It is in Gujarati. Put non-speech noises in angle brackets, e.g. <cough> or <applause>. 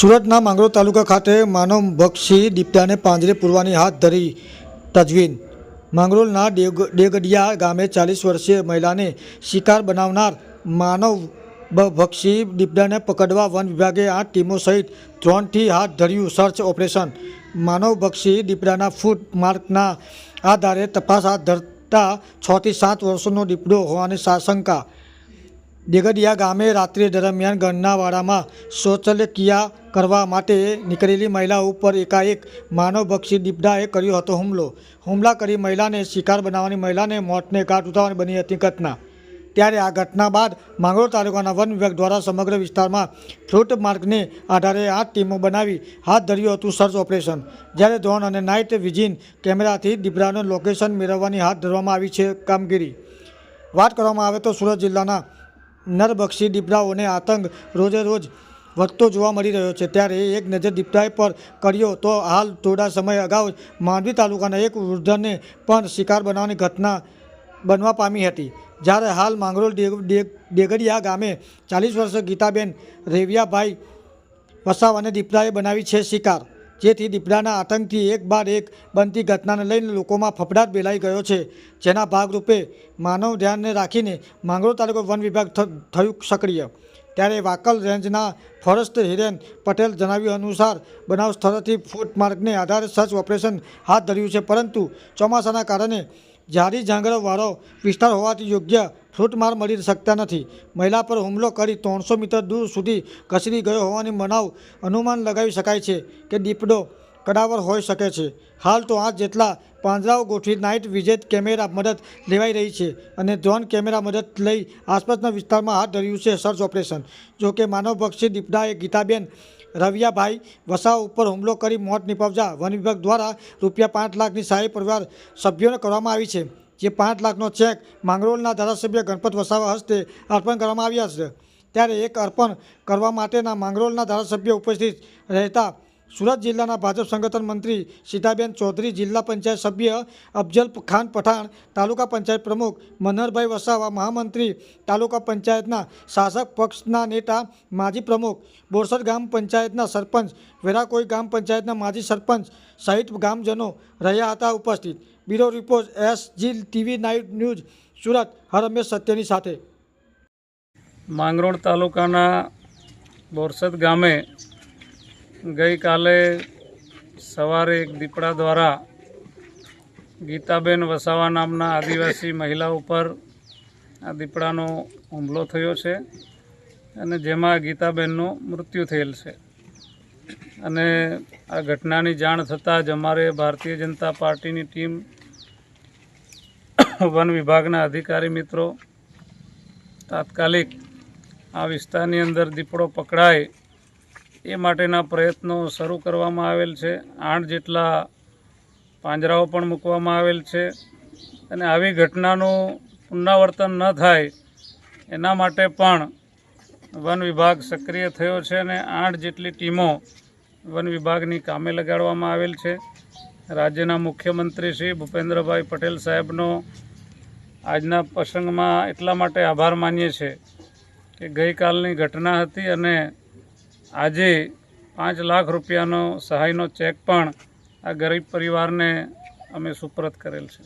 સુરતના માંગરોળ તાલુકા ખાતે માનવભક્ષી દીપડાને પાંજરે પૂરવાની હાથ ધરી તજવીન. માંગરોળના ડેગ- ડેગડિયા ગામે ચાલીસ વર્ષીય મહિલાને શિકાર બનાવનાર માનવ ભક્ષી દીપડાને પકડવા વન વિભાગે આઠ ટીમો સહિત ત્રણથી હાથ ધર્યું સર્ચ ઓપરેશન. માનવભક્ષી દીપડાના ફૂટ માર્કના આધારે તપાસ હાથ ધરતા છથી સાત વર્ષનો દીપડો હોવાની સાશંકા દેગડિયા ગામે રાત્રિ દરમિયાન ગણનાવાડામાં શૌચલ્યક્રિયા કરવા માટે નીકળેલી મહિલા ઉપર એકાએક માનવભક્ષી દીપડાએ કર્યો હતો હુમલો. હુમલા કરી મહિલાને શિકાર બનાવવાની મહિલાને મોતને ઘાટ ઉતારવાની બની હતી ઘટના. ત્યારે આ ઘટના બાદ માંગરોળ તાલુકાના વન વિભાગ દ્વારા સમગ્ર વિસ્તારમાં ફ્રૂટ માર્ગને આધારે આઠ ટીમો બનાવી હાથ ધર્યું હતું સર્ચ ઓપરેશન. જ્યારે ડ્રોન અને નાઇટ વિઝિન કેમેરાથી દીપડાનું લોકેશન મેળવવાની હાથ ધરવામાં આવી છે કામગીરી. વાત કરવામાં આવે તો સુરત જિલ્લાના નરબક્ષી દીપડાઓને આતંક રોજે રોજ વધતો જોવા મળી રહ્યો છે. ત્યારે એક નજર દીપડાએ પર કર્યો તો હાલ થોડા સમય અગાઉ માંડવી તાલુકાના એક વૃદ્ધને પણ શિકાર બનાવવાની ઘટના બનવા પામી હતી. જ્યારે હાલ માંગરોળ ડેગ- ડેગ- ડેગડિયા ગામે ચાલીસ વર્ષ ગીતાબેન રેવિયાભાઈ વસાવાને દીપડાએ બનાવી છે શિકાર. જેથી દીપડાના આતંકથી એક બાદ એક બનતી ઘટનાને લઈને લોકોમાં ફફડાટ બેલાઈ ગયો છે. જેના ભાગરૂપે માનવ ધ્યાનને રાખીને માંગરોળ તાલુકો વન વિભાગ થયું સક્રિય. ત્યારે વાકલ રેન્જના ફોરેસ્ટ હિરેન પટેલ જણાવ્યું અનુસાર, બનાવ સ્થળથી ફૂટ માર્ગને આધારે સર્ચ ઓપરેશન હાથ ધર્યું છે. પરંતુ ચોમાસાના કારણે જારી જાંગરવાળો વિસ્તાર હોવાથી યોગ્ય ફ્રૂટમાર મળી શકતા નથી. મહિલા પર હુમલો કરી ત્રણસો મીટર દૂર સુધી કચરી ગયો હોવાની મનાવ અનુમાન લગાવી શકાય છે કે દીપડો કડાવર હોઈ શકે છે. હાલ તો આઠ જેટલા પાંજરાઓ ગોઠવી નાઇટ વિજેત કેમેરા મદદ લેવાઈ રહી છે અને ડ્રોન કેમેરા મદદ લઈ આસપાસના વિસ્તારમાં હાથ ધર્યું છે સર્ચ ઓપરેશન. જો કે માનવભક્ષી દીપડાએ ગીતાબેન રવિયાભાઈ વસાવ ઉપર હુમલો કરી મોત નિપજ્યા. વન વિભાગ દ્વારા રૂપિયા પાંચ લાખની સહાય પરિવાર સભ્યોને કરવામાં આવી છે. જે પાંચ લાખનો ચેક માંગરોળના ધારાસભ્ય ગણપત વસાવા હસ્તે અર્પણ કરવામાં આવ્યા છે. ત્યારે એક અર્પણ કરવા માટેના માંગરોળના ધારાસભ્ય ઉપસ્થિત રહેતા સુરત જિલ્લાના ભાજપ સંગઠન મંત્રી સીતાબેન ચૌધરી, જિલ્લા પંચાયત સભ્ય અફજલ ખાન પઠાણ, તાલુકા પંચાયત પ્રમુખ મનહરભાઈ વસાવા, મહામંત્રી તાલુકા પંચાયતના શાસક પક્ષના નેતા, માજી પ્રમુખ બોરસદ ગામ પંચાયતના સરપંચ, વેરાકોઈ ગામ પંચાયતના માજી સરપંચ સહિત ગામજનો રહ્યા હતા ઉપસ્થિત. બ્યુરો રિપોર્ટ એસ જીલ TV night news, Surat. Harmesh સત્યની સાથે. માંગરોળ તાલુકાના બોરસદ ગામે ગઈકાલે સવારે એક દીપડા દ્વારા ગીતાબેન વસાવા નામના આદિવાસી મહિલા ઉપર આ દીપડાનો હુમલો થયો છે અને જેમાં ગીતાબેનનું મૃત્યુ થયેલ છે. અને આ ઘટનાની જાણ થતાં જ અમારે ભારતીય જનતા પાર્ટીની ટીમ <laughs> વન વિભાગના અધિકારી મિત્રો, તાત્કાલિક આ વિસ્તારની અંદર દીપડો પકડાય એ માટેના પ્રયત્નો શરૂ કરવામાં આવેલ છે. આઠ જેટલા પાંજરાઓ પણ મૂકવામાં આવેલ છે અને આવી ઘટનાનું પુનરાવર્તન ન થાય એના માટે પણ વન વિભાગ સક્રિય થયો છે અને આઠ જેટલી ટીમો વન વિભાગની કામે લગાડવામાં આવેલ છે. રાજ્યના મુખ્યમંત્રી શ્રી ભૂપેન્દ્રભાઈ પટેલ સાહેબનો આજના પ્રસંગમાં એટલા માટે આભાર માનીએ છીએ કે ગઈકાલની ઘટના હતી અને આજે પાંચ લાખ રૂપિયાનો સહાયનો ચેક પણ આ ગરીબ પરિવારને અમે સુપરત કરેલ છે.